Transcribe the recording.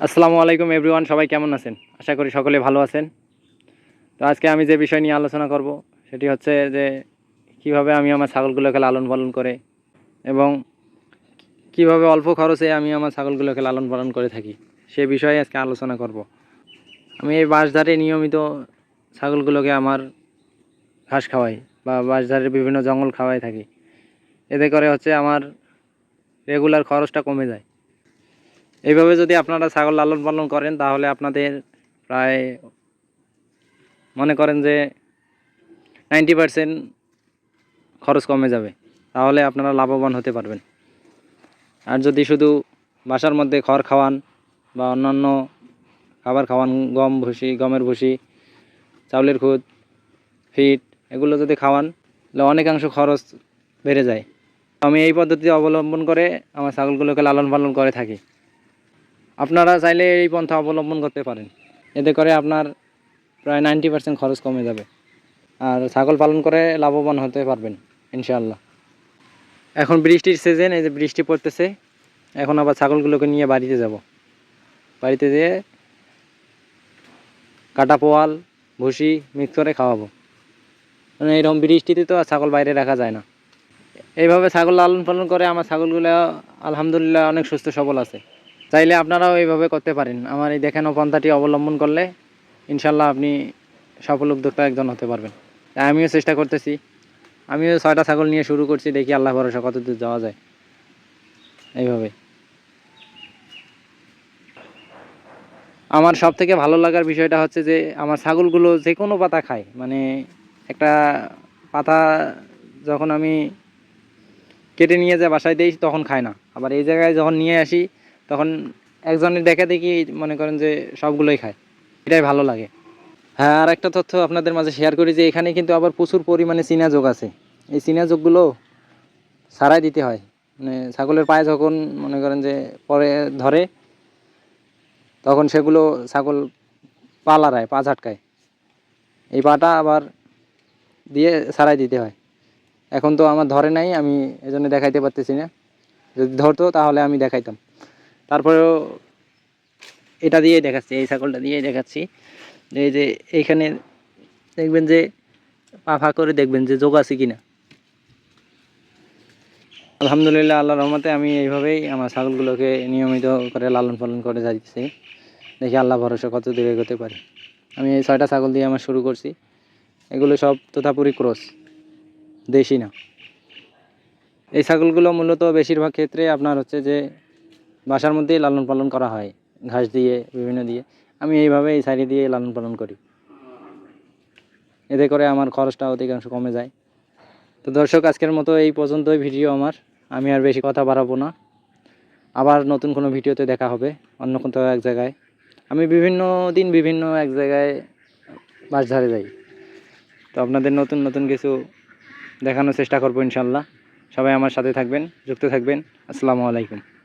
আসসালামু আলাইকুম এভরিওয়ান, সবাই কেমন আছেন? আশা করি সকলে ভালো আছেন। তো আজকে আমি যে বিষয় নিয়ে আলোচনা করব, সেটি হচ্ছে যে কীভাবে আমি আমার ছাগলগুলোকে লালন পালন করে এবং কীভাবে অল্প খরচে আমি আমার ছাগলগুলোকে লালন পালন করে থাকি, সে বিষয়ে আজকে আলোচনা করব। আমি এই বাঁশধারে নিয়মিত ছাগলগুলোকে আমার ঘাস খাওয়াই বা বাঁশধারের বিভিন্ন জঙ্গল খাওয়াই থাকি। এতে করে হচ্ছে আমার রেগুলার খরচটা কমে যায়। এইভাবে যদি আপনারা ছাগল লালন পালন করেন, তাহলে আপনাদের প্রায় মনে করেন যে নাইনটি পারসেন্ট খরচ কমে যাবে। তাহলে আপনারা লাভবান হতে পারবেন। আর যদি শুধু বাসার মধ্যে খড় খাওয়ান বা অন্যান্য খাবার খাওয়ান, গম ভুসি, গমের ভুসি, চাউলের খুদ, ফিট, এগুলো যদি খাওয়ান, তাহলে অনেকাংশ খরচ বেড়ে যায়। আমি এই পদ্ধতি অবলম্বন করে আমার ছাগলগুলোকে লালন পালন করে থাকি। আপনারা চাইলে এই পন্থা অবলম্বন করতে পারেন। এতে করে আপনার প্রায় নাইনটি পার্সেন্ট খরচ কমে যাবে। আর ছাগল পালন করে লাভবান হতে পারবেন, ইনশাআল্লাহ। এখন বৃষ্টির সিজন এই যে বৃষ্টি পড়তেছে, এখন আবার ছাগলগুলোকে নিয়ে বাড়িতে যাব। বাড়িতে যেয়ে কাটা পোয়াল, ভুসি মিক্স করে খাওয়াবো। মানে এরকম বৃষ্টিতে তো আর ছাগল বাইরে রাখা যায় না। এইভাবে ছাগল লালন পালন করে আমার ছাগলগুলো আলহামদুলিল্লাহ অনেক সুস্থ সবল আছে। চাইলে আপনারাও এইভাবে করতে পারেন। আমার এই দেখানো পন্থাটি অবলম্বন করলে ইনশাল্লাহ আপনি সফল উদ্যোক্তা একজন হতে পারবেন। তাই আমিও চেষ্টা করতেছি। আমিও ছয়টা ছাগল নিয়ে শুরু করছি, দেখি আল্লাহ ভরসা কত দূর যাওয়া যায়। এইভাবে। আমার সব থেকে ভালো লাগার বিষয়টা হচ্ছে যে, আমার ছাগলগুলো যে কোনো পাতা খায়। মানে একটা পাতা যখন আমি কেটে নিয়ে যা বাসায় দিই, তখন খায় না। আবার এই জায়গায় যখন নিয়ে আসি তখন একজনের দেখা দেখি মনে করেন যে সবগুলোই খায়। এটাই ভালো লাগে। হ্যাঁ আর একটা তথ্য আপনাদের মাঝে শেয়ার করি যে এখানে কিন্তু আবার প্রচুর পরিমাণে চীনা যোগ আছে। এই চীনা যোগগুলো সারাই দিতে হয়। মানে ছাগলের পায়ে যখন মনে করেন যে পরে ধরে, তখন সেগুলো ছাগল পা পা ঝাটকায়। এই পাটা আবার দিয়ে সারাই দিতে হয়। এখন তো আমার ধরে নাই, আমি এজন্য দেখাইতে পারতেছি না। যদি ধরতো তাহলে আমি দেখাইতাম। তারপরেও এটা দিয়েই দেখাচ্ছি, এই ছাগলটা দিয়েই দেখাচ্ছি। যে এই যে এইখানে দেখবেন যে পা ফা করে দেখবেন যে যোগ আছে কিনা। আলহামদুলিল্লাহ আল্লাহ রহমতে আমি এইভাবেই আমার ছাগলগুলোকে নিয়মিত করে লালন পালন করে যাচ্ছি। দেখি আল্লাহ ভরসা কত দূরে এগোতে পারি। আমি এই ছয়টা ছাগল দিয়ে আমার শুরু করছি। এগুলো সব তোতাপুরি ক্রস, দেশি না। এই ছাগলগুলো মূলত বেশিরভাগ ক্ষেত্রে আপনার হচ্ছে যে বাসার মধ্যেই লালন পালন করা হয়, ঘাস দিয়ে, বিভিন্ন দিয়ে। আমি এইভাবে এই সাইডে দিয়ে লালন পালন করি। এতে করে আমার খরচটা অধিকাংশ কমে যায়। তো দর্শক, আজকের মতো এই পর্যন্তই ভিডিও আমার। আমি আর বেশি কথা বাড়াবো না। আবার নতুন কোনো ভিডিওতে দেখা হবে, অন্য কোথাও এক জায়গায়। আমি বিভিন্ন দিন বিভিন্ন এক জায়গায় বাস ধারে যাই। তো আপনাদের নতুন নতুন কিছু দেখানোর চেষ্টা করব ইনশাল্লাহ। সবাই আমার সাথে থাকবেন, যুক্ত থাকবেন। আসসালামু আলাইকুম।